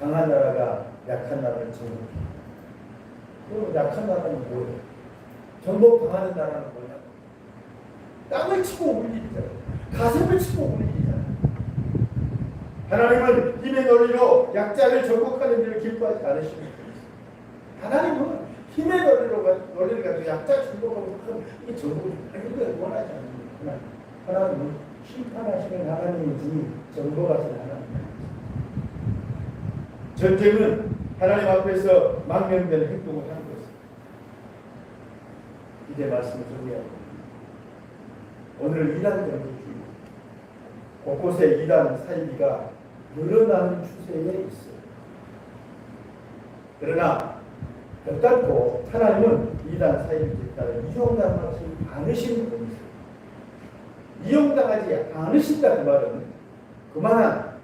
강한 나라가 약한 나라를 정복해. 그럼 약한 나라는 뭐예요? 정복 당하는 나라는 뭐냐? 땅을 치고 올 일이잖아요. 가슴을 치고 올 일이잖아요. 하나님은 힘의 논리로 약자를 정복하는 일을 기뻐하지 분이세요. 하나님은 힘의 논리로 가- 논리를 가지고 약자 정복하고 그런 이 정복을 걸 원하지 하나님. 하나님은 심판하시는 하나님이지 정복하시는 하나님. 전쟁은 하나님 앞에서 망명되는 행동을 하는 것입니다. 이제 말씀을 정리하고 오늘 이단 경제주의 곳곳에 이단 사이비가 늘어나는 추세에 있어요. 그러나 결단코 하나님은 이단 사이비에 이용당하지 않으시는 분이세요. 이용당하지 않으신다 그 말은 그만한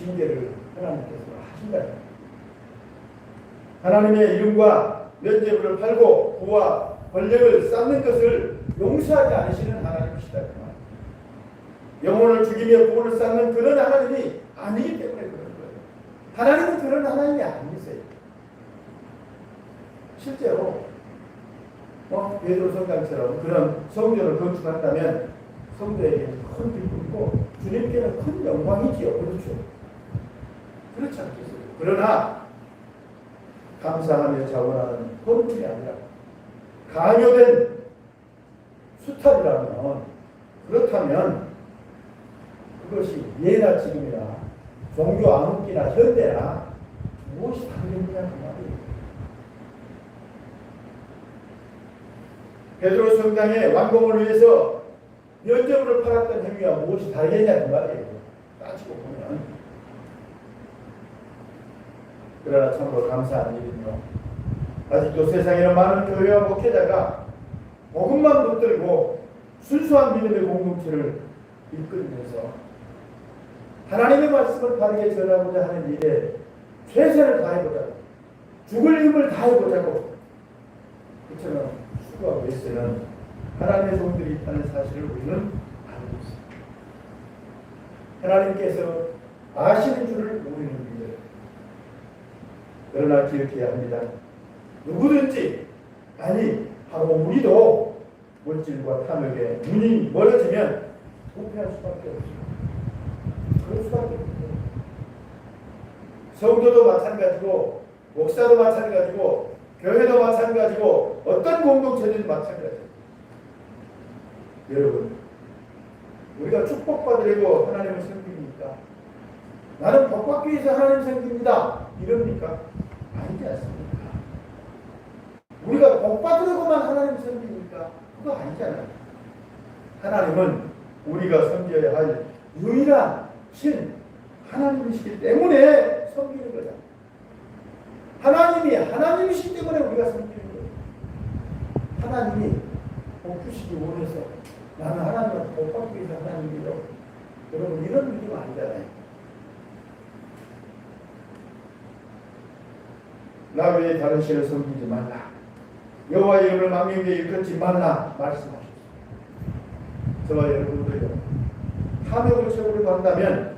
징계를 하나님께서 하신다. 하나님의 이름과 면죄부를 팔고 부와 권력을 쌓는 것을 용서하지 않으시는 하나님이시다. 영혼을 죽이며 부를 쌓는 그런 하나님이 아니기 때문에 그런 거예요. 하나님은 그런 하나님이 아니세요. 실제로 어, 베드로 성당처럼 그런 성전을 건축한다면 성도에게 큰 기쁨이고 주님께는 큰 영광이지요. 그렇죠. 그렇지 않겠어요. 그러나 감사하며 자원하는 헌물이 아니라 강요된 수탈이라면 그렇다면 그것이 예나 지금이나 종교 암흑기나 현대나 무엇이 다르느냐 그 말이에요. 베드로 성당의 완공을 위해서 면접을 팔았던 행위와 무엇이 다르겠냐 그 말이에요. 따지고 보면 그러나 참으로 감사한 일은요. 아직도 세상에는 많은 교회와 목회자가 복음만 붙들고 순수한 믿음의 공동체를 이끌면서 하나님의 말씀을 바르게 전하고자 하는 일에 최선을 다해보자고 죽을 힘을 다해보자고 그처럼 수고하고 있으는 하나님의 종들이 있다는 사실을 우리는 알고 있습니다. 하나님께서 아시는 줄을 우리는 믿어요. 그러나 기억해야 합니다. 누구든지 아니 바로 우리도 물질과 탐욕에 눈이 멀어지면 부패할 수밖에 없어요. 그럴 수밖에 없어요. 성도도 마찬가지고 목사도 마찬가지고 교회도 마찬가지고 어떤 공동체든 마찬가지예요. 여러분 우리가 축복받으려고 하나님을 섬깁니까? 나는 복받기 위해서 하나님 섬깁니다. 이럽니까? 아니지 않습니까? 우리가 복 받으려고만 하나님 섬깁니까? 그거 아니잖아요. 하나님은 우리가 섬겨야 할 유일한 신 하나님이시기 때문에 섬기는 거죠. 하나님이 하나님이시기 때문에 우리가 섬기는 거예요. 하나님이 복 주시기 원해서 나는 하나님을 복받기 위해서 하나님이요. 여러분 이런 믿음 아니잖아요. 나 외에 다른 신을 섬기지 말라. 여호와 이름을 망명되이 일컫지 말라 말씀하셨습니다. 저와 여러분들요. 탐욕을 채우려 한다면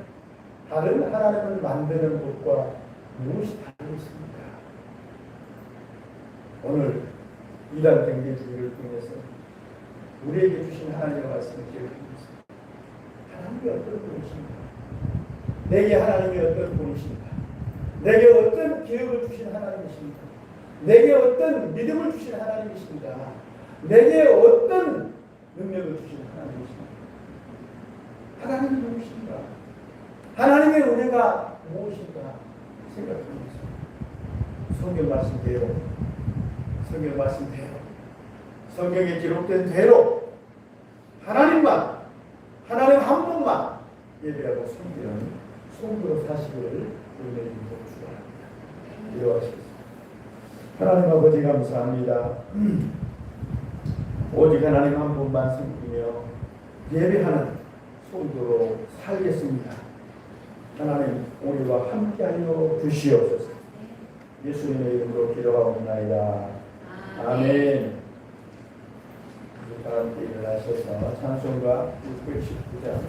다른 하나님을 만드는 것과 무엇이 다르겠습니까? 오늘 이단 경제주의를 통해서 우리에게 주신 하나님의 말씀을 기억해보겠습니다. 하나님이 어떤 분이십니까? 내게 하나님이 어떤 분이십니까? 내게 어떤 기억을 주신 하나님이십니까? 내게 어떤 믿음을 주신 하나님이십니까? 내게 어떤 능력을 주신 하나님이십니까? 하나님이 누구십니까? 하나님의 은혜가 무엇인가 생각합니다. 성경 말씀대로, 성경 말씀대로, 성경에 기록된 대로 하나님만, 하나님 한 분만 예배하고 섬기는 성도로 사시기를 은혜를 축원합니다. 기도하시겠습니다. 하나님 아버지 감사합니다. 오직 하나님 한 분만 섬기며 예배하는 성도로 살겠습니다. 하나님 우리와 함께하여 주시옵소서. 예수님의 이름으로 기도하옵나이다. 아멘. 우리 다 함께 일어나셔서 찬송가 619장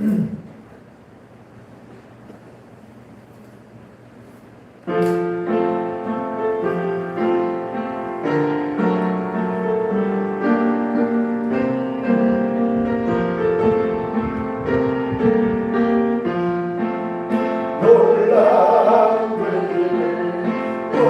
놀